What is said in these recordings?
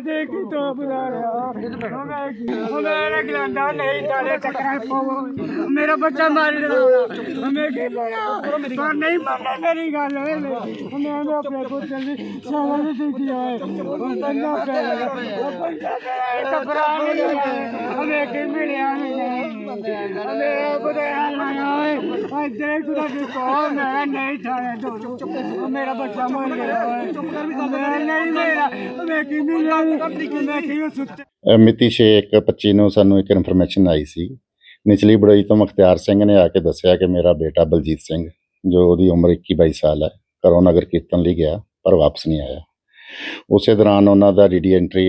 ਤੇ ਕਿ ਤੋ ਬੁਲਾਇਆ? ਉਹ ਮੈਂ ਗਲੰਦਾ ਨਹੀਂ ਤਾਲੇ ਚੱਕਰਾਂ ਪਾਵੋ ਮੇਰਾ ਬੱਚਾ ਮਾਰ ਦੇਣਾ। ਹਮੇ ਕੀ ਲੈਣਾ? ਪਰ ਨਹੀਂ ਮੰਨਦਾ ਮੇਰੀ ਗੱਲ ਓਏ ਮੈਂ ਉਹਨੂੰ ਆਪਣੇ ਪੁੱਤਰ ਦੀ ਸਾਵਲ ਦੀ ਕੀ ਆਏ ਉਹ ਬੰਦਾ ਪਿਆ ਉਹ ਬੰਦਾ ਕਬਰਾਂ ਨਹੀਂ ਹਮੇ ਕੀ ਮਿਲਿਆ ਨਹੀਂ ਹਮੇ ਬੁਲਾਇਆ ਓਏ ਓਏ ਦੇਖ ਉਹਦਾ ਕੀ ਕੋ ਮੈਂ ਨਹੀਂ ਥਾਣੇ ਤੋਂ ਚੁੱਪ ਚੁੱਪ ਮੇਰਾ ਬੱਚਾ ਮਰ ਗਿਆ। ਚੁੱਪ ਕਰ ਵੀ ਨਹੀਂ ਮੇਰਾ ਮੈਂ ਕੀ ਮਿਲਿਆ ਮੈਂ ਕੀ ਸੁੱਤੇ? ਮਿਤੀ 6/1/25 ਨੂੰ ਸਾਨੂੰ ਇੱਕ ਇਨਫੋਰਮੇਸ਼ਨ ਆਈ ਸੀ। ਨਿਚਲੀ ਬੜੋਈ ਤੋਂ ਮੁਖਤਿਆਰ ਸਿੰਘ ਨੇ ਆ ਕੇ ਦੱਸਿਆ ਕਿ ਮੇਰਾ ਬੇਟਾ ਬਲਜੀਤ ਸਿੰਘ ਜੋ ਉਹਦੀ ਉਮਰ 21-22 ਸਾਲ ਹੈ ਘਰੋਂ ਨਗਰ ਕੀਰਤਨ ਲਈ ਗਿਆ ਪਰ ਵਾਪਸ ਨਹੀਂ ਆਇਆ। ਉਸੇ ਦੌਰਾਨ ਉਹਨਾਂ ਦਾ ਡੀਡੀ ਐਂਟਰੀ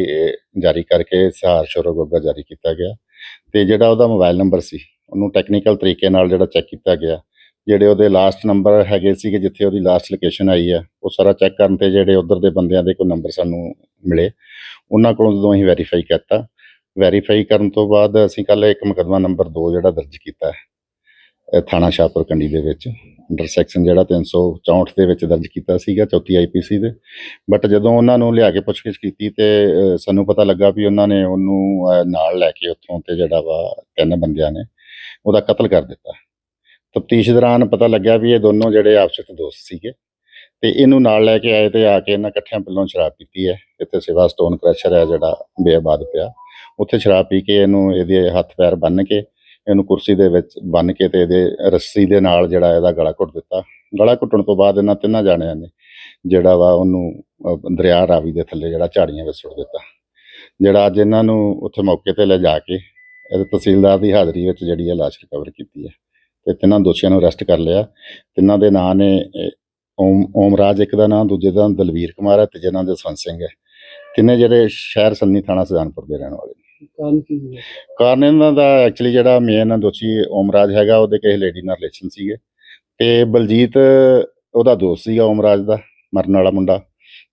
ਜਾਰੀ ਕਰਕੇ ਸਹਾਰ ਸ਼ੋਰੋ ਗੋਗਾ ਜਾਰੀ ਕੀਤਾ ਗਿਆ। ਤੇ ਜਿਹੜਾ ਉਹਦਾ ਮੋਬਾਈਲ ਨੰਬਰ ਸੀ ਉਹਨੂੰ ਟੈਕਨੀਕਲ ਤਰੀਕੇ ਨਾਲ ਜਿਹੜਾ ਚੈੱਕ ਕੀਤਾ ਗਿਆ ਜਿਹੜੇ ਉਹਦੇ ਲਾਸਟ ਨੰਬਰ ਹੈਗੇ ਸੀਗੇ, ਜਿੱਥੇ ਉਹਦੀ ਲਾਸਟ ਲੋਕੇਸ਼ਨ ਆਈ ਹੈ ਉਹ ਸਾਰਾ ਚੈੱਕ ਕਰਨ ਤੇ ਜਿਹੜੇ ਉਧਰ ਦੇ ਬੰਦਿਆਂ ਦੇ ਕੋਈ ਨੰਬਰ ਸਾਨੂੰ ਮਿਲੇ। ਉਹਨਾਂ ਕੋਲੋਂ ਜਦੋਂ ਅਸੀਂ ਵੈਰੀਫਾਈ ਕਰਤਾ ਵੈਰੀਫਾਈ ਕਰਨ ਤੋਂ ਬਾਅਦ ਅਸੀਂ ਕੱਲ ਇੱਕ ਮੁਕੱਦਮਾ ਨੰਬਰ 2 ਜਿਹੜਾ ਦਰਜ ਕੀਤਾ ਹੈ ਥਾਣਾ ਸ਼ਾਹਪੁਰ ਕੰਡੀ ਦੇ ਵਿੱਚ ਅੰਡਰ ਸੈਕਸ਼ਨ ਜਿਹੜਾ 364 ਦੇ ਵਿੱਚ ਦਰਜ ਕੀਤਾ ਸੀਗਾ, ਚੌਥੀ ਆਈਪੀਸੀ ਦੇ। ਬਟ ਜਦੋਂ ਉਹਨਾਂ ਨੂੰ ਲਿਆ ਕੇ ਪੁੱਛਗਿੱਛ ਕੀਤੀ ਤੇ ਸਾਨੂੰ ਪਤਾ ਲੱਗਾ ਵੀ ਉਹਨਾਂ ਨੇ ਉਹਨੂੰ ਨਾਲ ਲੈ ਕੇ ਉੱਥੋਂ ਤੇ ਜਿਹੜਾ ਵਾ ਤਿੰਨ ਬੰਦਿਆਂ ਨੇ ਉਹਦਾ ਕਤਲ ਕਰ ਦਿੱਤਾ। ਤਫਤੀਸ਼ ਦੌਰਾਨ ਪਤਾ ਲੱਗਿਆ ਵੀ ਇਹ ਦੋਨੋਂ ਜਿਹੜੇ ਆਪਸ ਵਿੱਚ ਦੋਸਤ ਸੀਗੇ ਤੇ ਇਹਨੂੰ ਨਾਲ ਲੈ ਕੇ ਆਏ ਤੇ ਆ ਕੇ ਇਹਨਾਂ ਇਕੱਠਿਆਂ ਪੱਲੋਂ ਸ਼ਰਾਬ ਪੀਤੀ ਹੈ। ਇੱਥੇ ਸਿਵਾ ਸਟੋਨ ਕ੍ਰੈਸ਼ਰ ਹੈ ਜਿਹੜਾ ਬੇਆਬਾਦ ਪਿਆ। ਉੱਥੇ ਸ਼ਰਾਬ ਪੀ ਕੇ ਇਹਨੂੰ ਇਹਦੇ ਹੱਥ ਪੈਰ ਬੰਨ੍ਹ ਕੇ ਇਹਨੂੰ ਕੁਰਸੀ ਦੇ ਵਿੱਚ ਬੰਨ੍ਹ ਕੇ ਤੇ ਇਹਦੇ ਰੱਸੀ ਦੇ ਨਾਲ ਜਿਹੜਾ ਇਹਦਾ ਗਲਾ ਘੁੱਟ ਦਿੱਤਾ। ਗਲਾ ਘੁੱਟਣ ਤੋਂ ਬਾਅਦ ਇਹਨਾਂ ਤਿੰਨਾਂ ਜਾਣਿਆਂ ਨੇ ਜਿਹੜਾ ਵਾ ਉਹਨੂੰ ਦਰਿਆ ਰਾਵੀ ਦੇ ਥੱਲੇ ਜਿਹੜਾ ਝਾੜੀਆਂ ਵਿੱਚ ਸੁੱਟ ਦਿੱਤਾ। ਜਿਹੜਾ ਅੱਜ ਇਹਨਾਂ ਨੂੰ ਉੱਥੇ ਮੌਕੇ ਤੇ ਲੈ ਜਾ ਕੇ ਇਹਦੇ ਤਹਿਸੀਲਦਾਰ ਦੀ ਹਾਜ਼ਰੀ ਵਿੱਚ ਜਿਹੜੀ ਇਹ ਲਾਸ਼ ਰਿਕਵਰ ਕੀਤੀ ਹੈ। ਤੇ ਤਿੰਨਾਂ ਦੋਸ਼ੀਆਂ ਨੂੰ ਅਰੈਸਟ ਕਰ ਲਿਆ। ਤਿੰਨਾਂ ਦੇ ਨਾਂ ਨੇ ਓਮ ਓਮਰਾਜ ਇੱਕ ਦਾ ਨਾਮ ਦੂਜੇ ਦਾ ਨਾਂ ਦਲਵੀਰ ਕੁਮਾਰ ਹੈ ਤੀਜੇ ਨਾਂ ਜਸਵੰਤ ਸਿੰਘ ਹੈ। ਤਿੰਨੇ ਜਿਹੜੇ ਸ਼ਹਿਰ ਸੰਨੀ ਥਾਣਾ ਸੁਜਾਨਪੁਰ ਦੇ ਰਹਿਣ ਵਾਲੇ ਨੇ। ਕਾਨ ਕੀ ਹੈ ਕਾਰਨ ਇਹਨਾਂ ਦਾ ਐਕਚੁਅਲੀ ਜਿਹੜਾ ਮੇਨ ਦੋਸ਼ੀ ਓਮਰਾਜ ਹੈਗਾ ਉਹਦੇ ਕਿਸੇ ਲੇਡੀ ਨਾਲ ਰਿਲੇਸ਼ਨ ਸੀਗੇ। ਤੇ ਬਲਜੀਤ ਉਹਦਾ ਦੋਸਤ ਸੀਗਾ ਓਮਰਾਜ ਦਾ ਮਰਨ ਵਾਲਾ ਮੁੰਡਾ।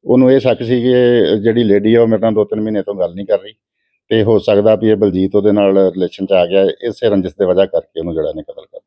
ਉਹਨੂੰ ਇਹ ਸ਼ੱਕ ਸੀ ਕਿ ਜਿਹੜੀ ਲੇਡੀ ਆ ਉਹ ਮੇਰੇ ਨਾਲ ਦੋ ਤਿੰਨ ਮਹੀਨੇ ਤੋਂ ਗੱਲ ਨਹੀਂ ਕਰ ਰਹੀ। ਤੇ ਹੋ ਸਕਦਾ ਵੀ ਇਹ ਬਲਜੀਤ ਉਹਦੇ ਨਾਲ ਰਿਲੇਸ਼ਨ ਚ ਆ ਗਿਆ ਇਸੇ ਰੰਜਿਸ਼ ਦੇ ਵਜ੍ਹਾ ਕਰਕੇ ਉਹਨੂੰ ਜਿਹੜਾ ਨੇ ਕਤਲ ਕਰ